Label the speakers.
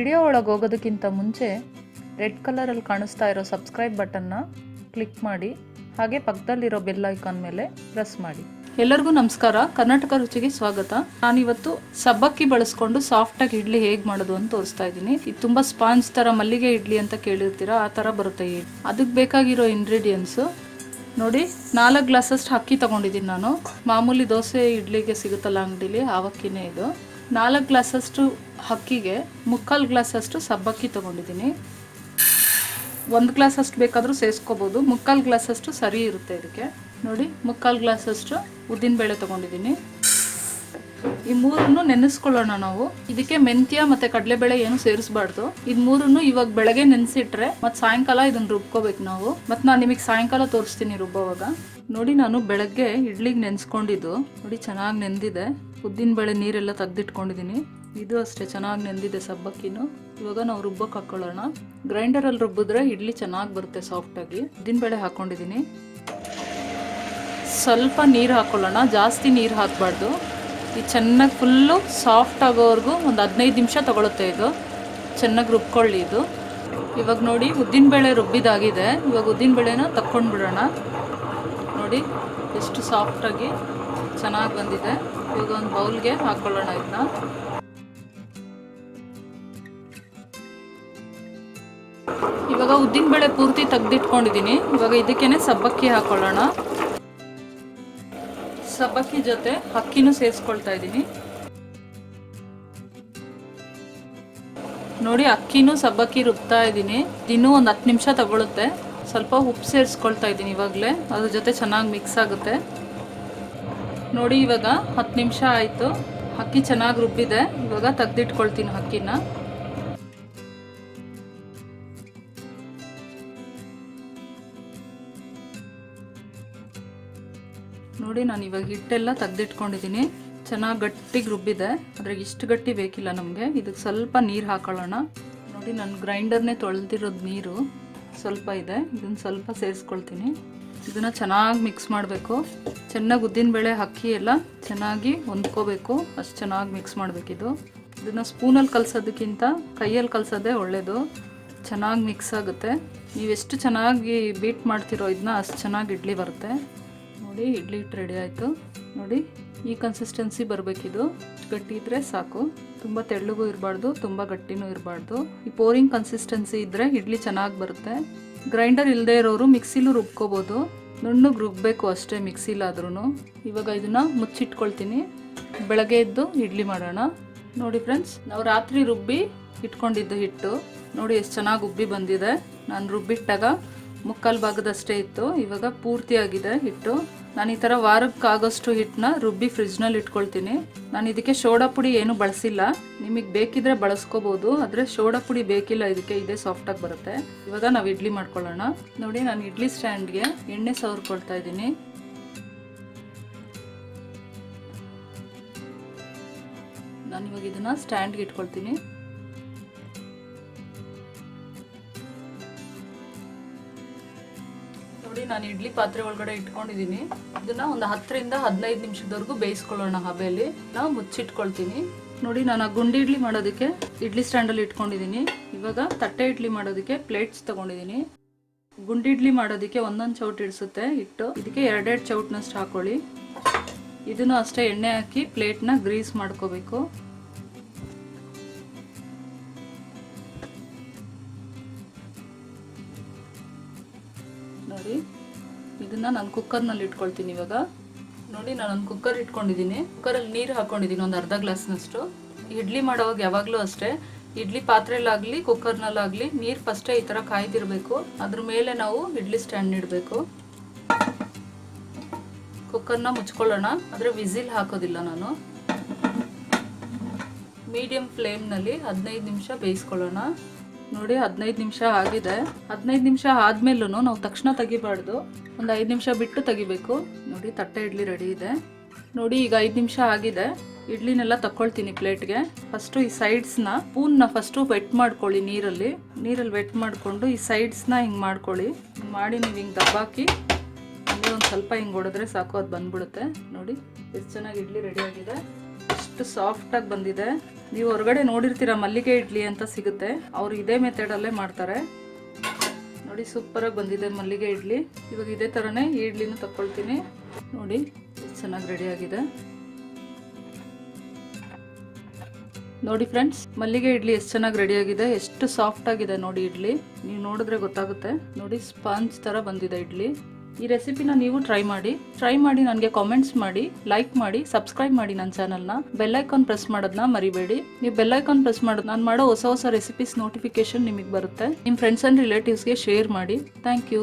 Speaker 1: Video ಒಳಗೆ ಹೋಗೋದಕ್ಕಿಂತ ಮುಂಚೆ red ಕಲರಲ್ಲಿ ಕಾಣಿಸ್ತಾ ಇರೋ ಸಬ್ಸ್ಕ್ರೈಬ್ ಬಟನ್ನ ಕ್ಲಿಕ್ ಮಾಡಿ, ಹಾಗೆ ಪಕ್ಕದಲ್ಲಿರೋ ಬೆಲ್ ಐಕಾನ್ ಮೇಲೆ ಪ್ರೆಸ್ ಮಾಡಿ. ಎಲ್ಲರಿಗೂ ನಮಸ್ಕಾರ. ಕರ್ನಾಟಕ ರುಚಿಗೆ ಸ್ವಾಗತ. ನಾನಿವತ್ತು ಸಬ್ಬಕ್ಕಿ ಬಳಸ್ಕೊಂಡು ಸಾಫ್ಟಾಗಿ ಇಡ್ಲಿ ಹೇಗೆ ಮಾಡೋದು ಅಂತ ತೋರಿಸ್ತಾ ಇದ್ದೀನಿ. ಇದು ತುಂಬ ಸ್ಪಾಂಜ್ ಥರ ಮಲ್ಲಿಗೆ ಇಡ್ಲಿ ಅಂತ ಕೇಳಿರ್ತೀರಾ, ಆ ಥರ ಬರುತ್ತೆ ಈ ಅದಕ್ಕೆ ಬೇಕಾಗಿರೋ ಇಂಗ್ರೀಡಿಯೆಂಟ್ಸು ನೋಡಿ, ನಾಲ್ಕು ಗ್ಲಾಸಷ್ಟು ಅಕ್ಕಿ ತೊಗೊಂಡಿದ್ದೀನಿ ನಾನು. ಮಾಮೂಲಿ ದೋಸೆ ಇಡ್ಲಿಗೆ ಸಿಗುತ್ತಲ್ಲ ಅಂಗಡಿಲಿ, ಆವಕ್ಕಿನೇ ಇದು. ನಾಲ್ಕು ಗ್ಲಾಸಷ್ಟು ಅಕ್ಕಿಗೆ ಮುಕ್ಕಾಲು ಗ್ಲಾಸಷ್ಟು ಸಬ್ಬಕ್ಕಿ ತೊಗೊಂಡಿದ್ದೀನಿ. ಒಂದು ಗ್ಲಾಸಷ್ಟು ಬೇಕಾದರೂ ಸೇರಿಸ್ಕೋಬೋದು. ಮುಕ್ಕಾಲು ಗ್ಲಾಸಷ್ಟು ಸರಿ ಇರುತ್ತೆ ಇದಕ್ಕೆ. ನೋಡಿ, ಮುಕ್ಕಾಲು ಗ್ಲಾಸಷ್ಟು ಉದ್ದಿನಬೇಳೆ ತೊಗೊಂಡಿದ್ದೀನಿ. ಈ ಮೂರನ್ನು ನೆನೆಸ್ಕೊಳ್ಳೋಣ ನಾವು. ಇದಕ್ಕೆ ಮೆಂತ್ಯ ಮತ್ತೆ ಕಡಲೆಬೇಳೆ ಏನು ಸೇರಿಸಬಾರ್ದು. ಇದು ಮೂರನ್ನು ಇವಾಗ ಬೆಳಗ್ಗೆ ನೆನೆಸಿಟ್ರೆ ಮತ್ತು ಸಾಯಂಕಾಲ ಇದನ್ನ ರುಬ್ಕೋಬೇಕು ನಾವು. ಮತ್ತು ನಾನು ನಿಮಗೆ ಸಾಯಂಕಾಲ ತೋರಿಸ್ತೀನಿ ರುಬ್ಬೋವಾಗ. ನೋಡಿ, ನಾನು ಬೆಳಗ್ಗೆ ಇಡ್ಲಿಗೆ ನೆನೆಸ್ಕೊಂಡಿದ್ದು. ನೋಡಿ, ಚೆನ್ನಾಗಿ ನೆಂದಿದೆ. ಉದ್ದಿನ ಬೇಳೆ ನೀರೆಲ್ಲ ತೆಗ್ದಿಟ್ಕೊಂಡಿದ್ದೀನಿ. ಇದು ಅಷ್ಟೇ, ಚೆನ್ನಾಗಿ ನೆಂದಿದೆ ಸಬ್ಬಕ್ಕಿನೂ ಇವಾಗ ನಾವು ರುಬ್ಬಕ್ಕೆ ಹಾಕ್ಕೊಳ್ಳೋಣ ಗ್ರೈಂಡರಲ್ಲಿ ರುಬ್ಬಿದ್ರೆ ಇಡ್ಲಿ ಚೆನ್ನಾಗಿ ಬರುತ್ತೆ ಸಾಫ್ಟಾಗಿ ಉದ್ದಿನ ಬೇಳೆ ಹಾಕೊಂಡಿದ್ದೀನಿ. ಸ್ವಲ್ಪ ನೀರು ಹಾಕ್ಕೊಳ್ಳೋಣ ಜಾಸ್ತಿ ನೀರು ಹಾಕಬಾರ್ದು. ಇದು ಚೆನ್ನಾಗಿ ಫುಲ್ಲು ಸಾಫ್ಟ್ ಆಗೋವರೆಗೂ ಒಂದು ಹದಿನೈದು ನಿಮಿಷ ತಗೊಳುತ್ತೆ ಇದು. ಚೆನ್ನಾಗಿ ರುಬ್ಕೊಳ್ಳಿ ಇದು. ಇವಾಗ ನೋಡಿ ಉದ್ದಿನಬೇಳೆ ರುಬ್ಬಿದಾಗಿದೆ. ಇವಾಗ ಉದ್ದಿನಬೇಳೆನ ತಕ್ಕೊಂಡು ಬಿಡೋಣ ನೋಡಿ, ಎಷ್ಟು ಸಾಫ್ಟಾಗಿ ಚೆನ್ನಾಗಿ ಬಂದಿದೆ. ಇವಾಗ ಒಂದು ಬೌಲ್ಗೆ ಹಾಕ್ಕೊಳ್ಳೋಣ ಇದನ್ನ ಇವಾಗ ಉದ್ದಿನಬೇಳೆ ಪೂರ್ತಿ ತೆಗ್ದಿಟ್ಕೊಂಡಿದ್ದೀನಿ ಇವಾಗ ಇದಕ್ಕೇನೆ ಸಬ್ಬಕ್ಕಿ ಹಾಕೊಳ್ಳೋಣ. ಸಬ್ಬಕ್ಕಿ ಜೊತೆ ಅಕ್ಕಿನೂ ಸೇರಿಸ್ಕೊಳ್ತಾ ಇದ್ದೀನಿ ನೋಡಿ, ಅಕ್ಕಿನೂ ಸಬ್ಬಕ್ಕಿ ರುಬ್ತಾ ಇದ್ದೀನಿ ಇನ್ನೂ ಒಂದು ಹತ್ತು ನಿಮಿಷ ತಗೊಳುತ್ತೆ. ಸ್ವಲ್ಪ ಉಪ್ಪು ಸೇರಿಸ್ಕೊಳ್ತಾ ಇದ್ದೀನಿ ಇವಾಗಲೇ. ಅದ್ರ ಜೊತೆ ಚೆನ್ನಾಗಿ ಮಿಕ್ಸ್ ಆಗುತ್ತೆ. ನೋಡಿ, ಇವಾಗ ಹತ್ತು ನಿಮಿಷ ಆಯಿತು. ಅಕ್ಕಿ ಚೆನ್ನಾಗಿ ರುಬ್ಬಿದೆ. ಇವಾಗ ತೆಗ್ದಿಟ್ಕೊಳ್ತೀನಿ ಅಕ್ಕಿನ ನೋಡಿ, ನಾನು ಇವಾಗ ಹಿಟ್ಟೆಲ್ಲ ತೆಗ್ದಿಟ್ಕೊಂಡಿದ್ದೀನಿ. ಚೆನ್ನಾಗಿ ಗಟ್ಟಿಗೆ ರುಬ್ಬಿದೆ. ಅದ್ರಾಗ ಇಷ್ಟು ಗಟ್ಟಿ ಬೇಕಿಲ್ಲ ನಮಗೆ. ಇದಕ್ಕೆ ಸ್ವಲ್ಪ ನೀರು ಹಾಕೊಳ್ಳೋಣ. ನೋಡಿ, ನಾನು ಗ್ರೈಂಡರ್ನೇ ತೊಳೆದಿರೋದು ನೀರು ಸ್ವಲ್ಪ ಇದೆ. ಇದನ್ನು ಸ್ವಲ್ಪ ಸೇರಿಸ್ಕೊಳ್ತೀನಿ. ಇದನ್ನು ಚೆನ್ನಾಗಿ ಮಿಕ್ಸ್ ಮಾಡಬೇಕು. ಚೆನ್ನಾಗಿ ಉದ್ದಿನ ಬೇಳೆ ಅಕ್ಕಿ ಎಲ್ಲ ಚೆನ್ನಾಗಿ ಹೊಂದ್ಕೋಬೇಕು. ಅಷ್ಟು ಚೆನ್ನಾಗಿ ಮಿಕ್ಸ್ ಮಾಡಬೇಕಿದು. ಇದನ್ನು ಸ್ಪೂನಲ್ಲಿ ಕಲಸೋದಕ್ಕಿಂತ ಕೈಯಲ್ಲಿ ಕಲಸೋದೇ ಒಳ್ಳೆಯದು ಚೆನ್ನಾಗಿ ಮಿಕ್ಸ್ ಆಗುತ್ತೆ. ನೀವೆಷ್ಟು ಚೆನ್ನಾಗಿ ಬೀಟ್ ಮಾಡ್ತಿರೋ ಇದನ್ನ ಅಷ್ಟು ಚೆನ್ನಾಗಿ ಇಡ್ಲಿ ಬರುತ್ತೆ. ನೋಡಿ, ಇಡ್ಲಿ ಇಟ್ಟು ರೆಡಿ ಆಯಿತು. ನೋಡಿ, ಈ ಕನ್ಸಿಸ್ಟೆನ್ಸಿ ಬರಬೇಕಿದು. ಗಟ್ಟಿ ಇದ್ದರೆ ಸಾಕು. ತುಂಬ ತೆಳ್ಳಗೂ ಇರಬಾರ್ದು, ತುಂಬ ಗಟ್ಟಿನೂ ಇರಬಾರ್ದು. ಈ ಪೋರಿಂಗ್ ಕನ್ಸಿಸ್ಟೆನ್ಸಿ ಇದ್ದರೆ ಇಡ್ಲಿ ಚೆನ್ನಾಗಿ ಬರುತ್ತೆ. ಗ್ರೈಂಡರ್ ಇಲ್ಲದೆ ಇರೋರು ಮಿಕ್ಸಿಲೂ ರುಬ್ಕೋಬೋದು. ನುಣ್ಣಗೆ ರುಬ್ಬಬೇಕು ಅಷ್ಟೇ ಮಿಕ್ಸಿಲಾದ್ರೂ ಇವಾಗ ಇದನ್ನು ಮುಚ್ಚಿಟ್ಕೊಳ್ತೀನಿ. ಬೆಳಗ್ಗೆ ಎದ್ದು ಇಡ್ಲಿ ಮಾಡೋಣ. ನೋಡಿ ಫ್ರೆಂಡ್ಸ್ ನಾವು ರಾತ್ರಿ ರುಬ್ಬಿ ಇಟ್ಕೊಂಡಿದ್ದು ಹಿಟ್ಟು. ನೋಡಿ ಎಷ್ಟು ಚೆನ್ನಾಗಿ ಉಬ್ಬಿ ಬಂದಿದೆ. ನಾನು ರುಬ್ಬಿಟ್ಟಾಗ ಮುಕ್ಕಾಲು ಭಾಗದಷ್ಟೇ ಇತ್ತು. ಇವಾಗ ಪೂರ್ತಿಯಾಗಿದೆ ಹಿಟ್ಟು. ನಾನು ಈ ಥರ ವಾರಕ್ಕಾಗೋಷ್ಟು ಹಿಟ್ಟನ್ನ ರುಬ್ಬಿ ಫ್ರಿಜ್ನಲ್ಲಿ ಇಟ್ಕೊಳ್ತೀನಿ. ನಾನು ಇದಕ್ಕೆ ಸೋಡಾ ಪುಡಿ ಏನು ಬಳಸಿಲ್ಲ. ನಿಮಗೆ ಬೇಕಿದ್ರೆ ಬಳಸ್ಕೋಬೋದು, ಆದರೆ ಸೋಡಾ ಪುಡಿ ಬೇಕಿಲ್ಲ ಇದಕ್ಕೆ. ಇದೇ ಸಾಫ್ಟಾಗಿ ಬರುತ್ತೆ. ಇವಾಗ ನಾವು ಇಡ್ಲಿ ಮಾಡ್ಕೊಳ್ಳೋಣ. ನೋಡಿ, ನಾನು ಇಡ್ಲಿ ಸ್ಟ್ಯಾಂಡ್ಗೆ ಎಣ್ಣೆ ಸವರ್ಕೊಳ್ತಾ ಇದ್ದೀನಿ. ನಾನು ಇವಾಗ ಇದನ್ನು ಸ್ಟ್ಯಾಂಡ್ಗೆ ಇಟ್ಕೊಳ್ತೀನಿ. ನಾನು ಇಡ್ಲಿ ಪಾತ್ರೆ ಒಳಗಡೆ ಇಟ್ಕೊಂಡಿದ್ದೀನಿ. ಇದನ್ನ ಒಂದು ಹತ್ತರಿಂದ ಹದಿನೈದು ನಿಮಿಷದವರೆಗೂ ಬೇಯಿಸ್ಕೊಳ್ಳೋಣ ಹಬೆಯಲ್ಲಿ. ನಾವು ಮುಚ್ಚಿಟ್ಕೊಳ್ತೀನಿ. ನೋಡಿ, ನಾನು ಆ ಗುಂಡಿ ಇಡ್ಲಿ ಮಾಡೋದಕ್ಕೆ ಇಡ್ಲಿ ಸ್ಟ್ಯಾಂಡಲ್ಲಿ ಇಟ್ಕೊಂಡಿದ್ದೀನಿ. ಇವಾಗ ತಟ್ಟೆ ಇಡ್ಲಿ ಮಾಡೋದಕ್ಕೆ ಪ್ಲೇಟ್ಸ್ ತಗೊಂಡಿದ್ದೀನಿ. ಗುಂಡಿ ಇಡ್ಲಿ ಮಾಡೋದಕ್ಕೆ ಒಂದೊಂದು ಚೌಟ್ ಇಡಿಸುತ್ತೆ ಇಟ್ಟು ಇದಕ್ಕೆ ಎರಡೆರಡು ಚೌಟ್ನಷ್ಟು ಹಾಕೊಳ್ಳಿ. ಇದನ್ನು ಅಷ್ಟೇ ಎಣ್ಣೆ ಹಾಕಿ ಪ್ಲೇಟ್ನ ಗ್ರೀಸ್ ಮಾಡ್ಕೋಬೇಕು. ನೋಡಿ ಇದನ್ನ ನಾನು ಕುಕ್ಕರ್ನಲ್ಲಿ ಇಟ್ಕೊಳ್ತೀನಿ ಇವಾಗ. ನೋಡಿ, ನಾನು ಒಂದು ಕುಕ್ಕರ್ ಇಟ್ಕೊಂಡಿದ್ದೀನಿ ಕುಕ್ಕರಲ್ಲಿ ನೀರು ಹಾಕೊಂಡಿದ್ದೀನಿ ಒಂದು ಅರ್ಧ ಗ್ಲಾಸ್ನಷ್ಟು. ಇಡ್ಲಿ ಮಾಡೋವಾಗ ಯಾವಾಗಲೂ ಅಷ್ಟೇ. ಇಡ್ಲಿ ಪಾತ್ರೆಲಾಗಲಿ ಕುಕ್ಕರ್ನಲ್ಲಾಗಲಿ ನೀರು ಫಸ್ಟೇ ಈ ಥರ ಕಾಯ್ದಿರಬೇಕು. ಅದ್ರ ಮೇಲೆ ನಾವು ಇಡ್ಲಿ ಸ್ಟ್ಯಾಂಡ್ ಇಡಬೇಕು. ಕುಕ್ಕರ್ನ ಮುಚ್ಕೊಳ್ಳೋಣ. ಆದರೆ ವಿಸಿಲ್ ಹಾಕೋದಿಲ್ಲ ನಾನು. ಮೀಡಿಯಂ ಫ್ಲೇಮ್ನಲ್ಲಿ ಹದಿನೈದು ನಿಮಿಷ ಬೇಯಿಸ್ಕೊಳ್ಳೋಣ. ನೋಡಿ, ಹದಿನೈದು ನಿಮಿಷ ಆಗಿದೆ. ಹದಿನೈದು ನಿಮಿಷ ಆದ್ಮೇಲೂ ನಾವು ತಕ್ಷಣ ತೆಗಿಬಾರ್ದು. ಒಂದು ಐದು ನಿಮಿಷ ಬಿಟ್ಟು ತೆಗಿಬೇಕು. ನೋಡಿ, ತಟ್ಟೆ ಇಡ್ಲಿ ರೆಡಿ ಇದೆ. ನೋಡಿ, ಈಗ ಐದು ನಿಮಿಷ ಆಗಿದೆ. ಇಡ್ಲಿನೆಲ್ಲ ತಕ್ಕೊಳ್ತೀನಿ ಪ್ಲೇಟ್ಗೆ. ಫಸ್ಟು ಈ ಸೈಡ್ಸ್ನ ಸ್ಪೂನ್ನ ಫಸ್ಟು ವೆಟ್ ಮಾಡ್ಕೊಳ್ಳಿ ನೀರಲ್ಲಿ. ನೀರಲ್ಲಿ ವೆಟ್ ಮಾಡಿಕೊಂಡು ಈ ಸೈಡ್ಸ್ನ ಹಿಂಗೆ ಮಾಡ್ಕೊಳ್ಳಿ. ಮಾಡಿ ನೀವು ಹಿಂಗೆ ದಬ್ಬಾಕಿ ಹಂಗೆ ಒಂದು ಸ್ವಲ್ಪ ಹಿಂಗೆ ಹೊಡೆದ್ರೆ ಸಾಕು, ಅದು ಬಂದ್ಬಿಡುತ್ತೆ. ನೋಡಿ, ಎಷ್ಟು ಚೆನ್ನಾಗಿ ಇಡ್ಲಿ ರೆಡಿ ಇಷ್ಟು ಎಷ್ಟು ಸಾಫ್ಟಾಗಿ ಬಂದಿದೆ. ನೀವು ಹೊರಗಡೆ ನೋಡಿರ್ತೀರ ಮಲ್ಲಿಗೆ ಇಡ್ಲಿ ಅಂತ ಸಿಗುತ್ತೆ. ಅವರು ಇದೇ ಮೆಥಡಲ್ಲೇ ಮಾಡ್ತಾರೆ. ನೋಡಿ ಸೂಪರಾಗಿ ಬಂದಿದೆ ಮಲ್ಲಿಗೆ ಇಡ್ಲಿ. ಇವಾಗ ಇದೇ ಥರನೇ ಈ ಇಡ್ಲಿನೂ ತಗೊಳ್ತೀನಿ ನೋಡಿ, ಚೆನ್ನಾಗಿ ರೆಡಿಯಾಗಿದೆ ನೋಡಿ ಫ್ರೆಂಡ್ಸ್ ಮಲ್ಲಿಗೆ ಇಡ್ಲಿ ಎಷ್ಟು ಚೆನ್ನಾಗಿ ರೆಡಿಯಾಗಿದೆ ಎಷ್ಟು ಸಾಫ್ಟ್ ಆಗಿದೆ ನೋಡಿ ಇಡ್ಲಿ. ನೀವು ನೋಡಿದ್ರೆ ಗೊತ್ತಾಗುತ್ತೆ. ನೋಡಿ ಸ್ಪಾಂಜ್ ಥರ ಬಂದಿದೆ ಇಡ್ಲಿ. ಈ ರೆಸಿಪಿನ ನೀವು ಟ್ರೈ ಮಾಡಿ. ಟ್ರೈ ಮಾಡಿ ನನಗೆ ಕಾಮೆಂಟ್ಸ್ ಮಾಡಿ ಲೈಕ್ ಮಾಡಿ ಸಬ್ಸ್ಕ್ರೈಬ್ ಮಾಡಿ ನನ್ನ ಚಾನಲ್ನ ಬೆಲ್ಲೈಕಾನ್ ಪ್ರೆಸ್ ಮಾಡೋದನ್ನ ಮರಿಬೇಡಿ. ನೀವು ಬೆಲ್ಲೈಕಾನ್ ಪ್ರೆಸ್ ಮಾಡೋದು ನಾನು ಮಾಡೋ ಹೊಸ ಹೊಸ ರೆಸಿಪೀಸ್ ನೋಟಿಫಿಕೇಶನ್ ನಿಮಗೆ ಬರುತ್ತೆ. ನಿಮ್ಮ ಫ್ರೆಂಡ್ಸ್ ಆ್ಯಂಡ್ ರಿಲೇಟಿವ್ಸ್ಗೆ ಶೇರ್ ಮಾಡಿ. Thank you